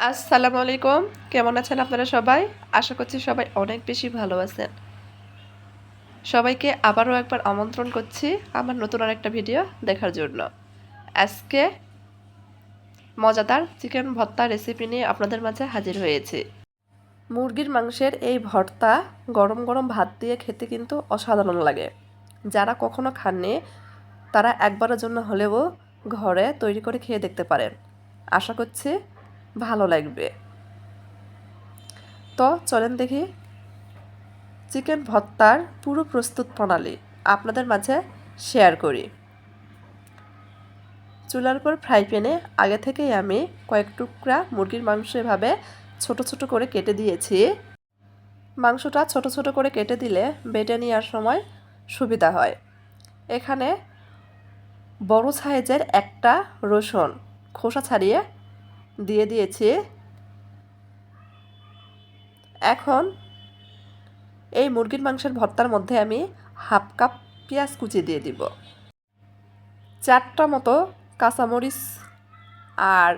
আসসালামু আলাইকুম। কেমন আছেন আপনারা সবাই? আশা করছি সবাই অনেক বেশি ভালো আছেন। সবাইকে আবারও একবার আমন্ত্রণ করছি আমার নতুন আরেকটা ভিডিও দেখার জন্য। আজকে মজাদার চিকেন ভর্তা রেসিপি নিয়ে আপনাদের মাঝে হাজির হয়েছি। মুরগির মাংসের এই ভর্তা গরম গরম ভাত দিয়ে খেতে কিন্তু অসাধারণ লাগে। যারা কখনো খাননি, তারা একবারের জন্য হলেও ঘরে তৈরি করে খেয়ে দেখতে পারেন। আশা করছি ভালো লাগবে। তো চলেন দেখি। চিকেন ভর্তার পুরো প্রস্তুত প্রণালী আপনাদের মাঝে শেয়ার করি। চুলার পর ফ্রাই প্যানে আগে থেকেই আমি কয়েক টুকরা মুরগির মাংস এভাবে ছোট ছোট করে কেটে দিয়েছি। মাংসটা ছোট ছোট করে কেটে দিলে বেটে নেওয়ার সময় সুবিধা হয়। এখানে বড় সাইজের একটা রসুন খোসা ছাড়িয়ে দিয়ে দিয়েছি। এখন এই মুরগির মাংসের ভর্তার মধ্যে আমি হাফ কাপ পেঁয়াজ কুচি দিয়ে দিব। চারটা মতো কাঁচামরিচ আর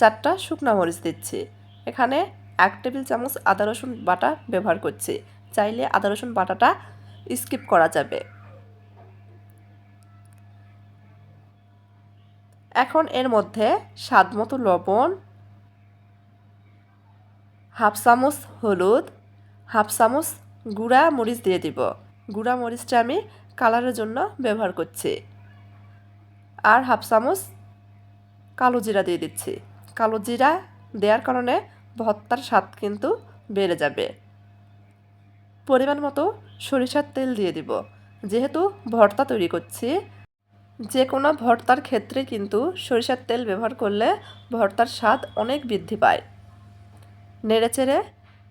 চারটা শুকনা মরিচ দিচ্ছি। এখানে এক টেবিল চামচ আদা রসুন বাটা ব্যবহার করছি। চাইলে আদা রসুন বাটাটা স্কিপ করা যাবে। এখন এর মধ্যে স্বাদ মতো লবণ, হাফ চামচ হলুদ, হাফ চামচ গুঁড়া মরিচ দিয়ে দিব। গুঁড়া মরিচটা আমি কালারের জন্য ব্যবহার করছি। আর হাফ চামচ কালো জিরা দিয়ে দিচ্ছি। কালো জিরা দেওয়ার কারণে ভর্তার স্বাদ কিন্তু বেড়ে যাবে। পরিমাণ মতো সরিষার তেল দিয়ে দিব। যেহেতু ভর্তা তৈরি করছি যে কোনো ভর্তার ক্ষেত্রে কিন্তু সরিষার তেল ব্যবহার করলে ভর্তার স্বাদ অনেক বৃদ্ধি পায়। নেড়েচেড়ে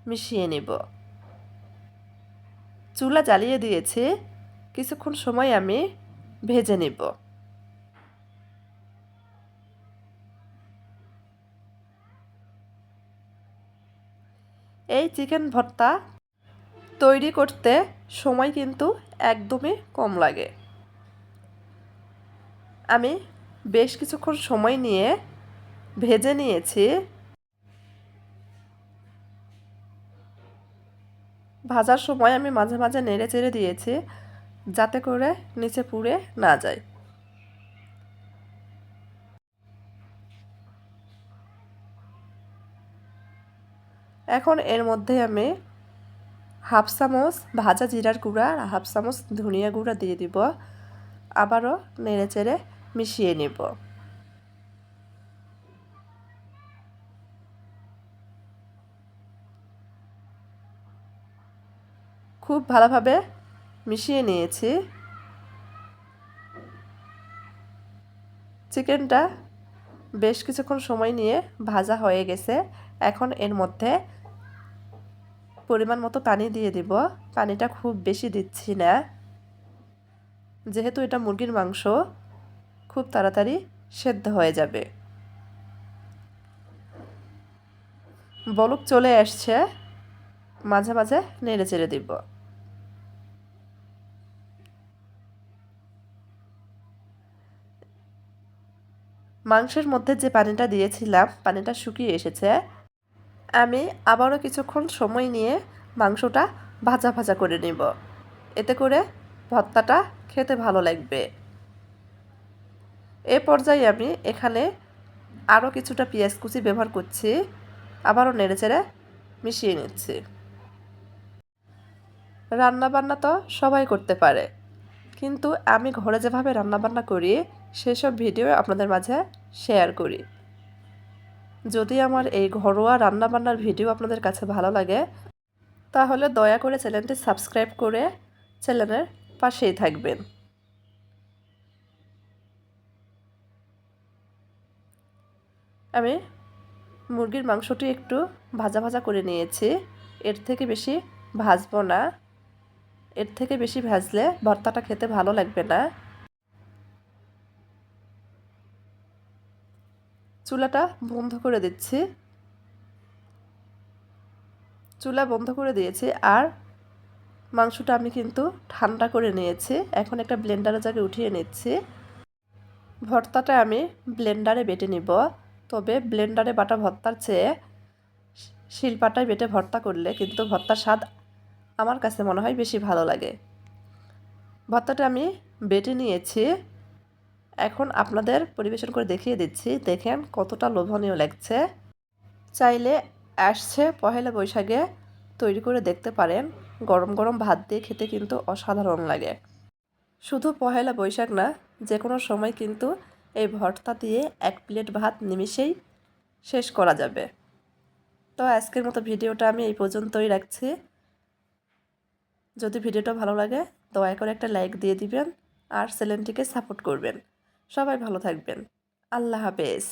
মিশিয়ে নিব। চুলা জ্বালিয়ে দিয়েছি। কিছুক্ষণ সময় আমি ভেজে নিব। এই চিকেন ভর্তা তৈরি করতে সময় কিন্তু একদমই কম লাগে। আমি বেশ কিছুক্ষণ সময় নিয়ে ভেজে নিয়েছি। ভাজার সময় আমি মাঝে মাঝে নেড়ে চেড়ে দিয়েছি যাতে করে নিচে পুড়ে না যায়। এখন এর মধ্যে আমি হাফ চামচ ভাজা জিরার গুঁড়া আর হাফ চামচ ধনিয়া গুঁড়া দিয়ে দিব। আবারও নেড়ে চেড়ে মিশিয়ে নেব। খুব ভালোভাবে মিশিয়ে নিয়েছি। চিকেনটা বেশ কিছুক্ষণ সময় নিয়ে ভাজা হয়ে গেছে। এখন এর মধ্যে পরিমাণ মতো পানি দিয়ে দিব। পানিটা খুব বেশি দিচ্ছি না। যেহেতু এটা মুরগির মাংস খুব তাড়াতাড়ি সেদ্ধ হয়ে যাবে। বলক চলে আসছে, মাঝে মাঝে নেড়ে চেড়ে দিব। মাংসের মধ্যে যে পানিটা দিয়েছিলাম, পানিটা শুকিয়ে এসেছে, আমি আবারও কিছুক্ষণ সময় নিয়ে মাংসটা ভাজা ভাজা করে নিব। এতে করে ভর্তাটা খেতে ভালো লাগবে। এ পর্যায়ে আমি এখানে আরও কিছুটা পেঁয়াজ কুচি ব্যবহার করছি, আবারও নেড়েচেড়ে মিশিয়ে নিচ্ছি। রান্না বান্না তো সবাই করতে পারে, কিন্তু আমি ঘরে যেভাবে রান্নাবান্না করি, সেসব ভিডিও আপনাদের মাঝে শেয়ার করি। যদি আমার এই ঘরোয়া রান্নাবান্নার ভিডিও আপনাদের কাছে ভালো লাগে, তাহলে দয়া করে চ্যানেলটি সাবস্ক্রাইব করে চ্যানেলের পাশেই থাকবেন। আমি মুরগির মাংসটি একটু ভাজা ভাজা করে নিয়েছি। এর থেকে বেশি ভাজবো না। এর থেকে বেশি ভাজলে ভর্তাটা খেতে ভালো লাগবে না। চুলাটা বন্ধ করে দিচ্ছি। চুলা বন্ধ করে দিয়েছি আর মাংসটা আমি কিন্তু ঠান্ডা করে নিয়েছি। এখন একটা ব্লেন্ডারের জায়গায় উঠিয়ে নিচ্ছি। ভর্তাটা আমি ব্লেন্ডারে বেটে নিব। তবে ব্লেন্ডারে বাটা ভর্তার চেয়ে শিলপাটায় বেটে ভর্তা করলে কিন্তু ভর্তার স্বাদ আমার কাছে মনে হয় বেশি ভালো লাগে। ভর্তাটা আমি বেটে নিয়েছি। এখন আপনাদের পরিবেশন করে দেখিয়ে দিচ্ছি। দেখেন কতটা লোভনীয় লাগছে। চাইলে আসছে পহেলা বৈশাখে তৈরি করে দেখতে পারেন। গরম গরম ভাত দিয়ে খেতে কিন্তু অসাধারণ লাগে। শুধু পহেলা বৈশাখ না যে কোনো সময় কিন্তু এই ভর্তা দিয়ে এক প্লেট ভাত নিমিষেই শেষ করা যাবে। তো আজকের মতো ভিডিওটা আমি এই পর্যন্তই রাখছি। যদি ভিডিওটা ভালো লাগে, দয়া করে একটা লাইক দিয়ে দিবেন আর চ্যানেলটিকে সাপোর্ট করবেন। সবাই ভালো থাকবেন। আল্লাহ হাফেজ।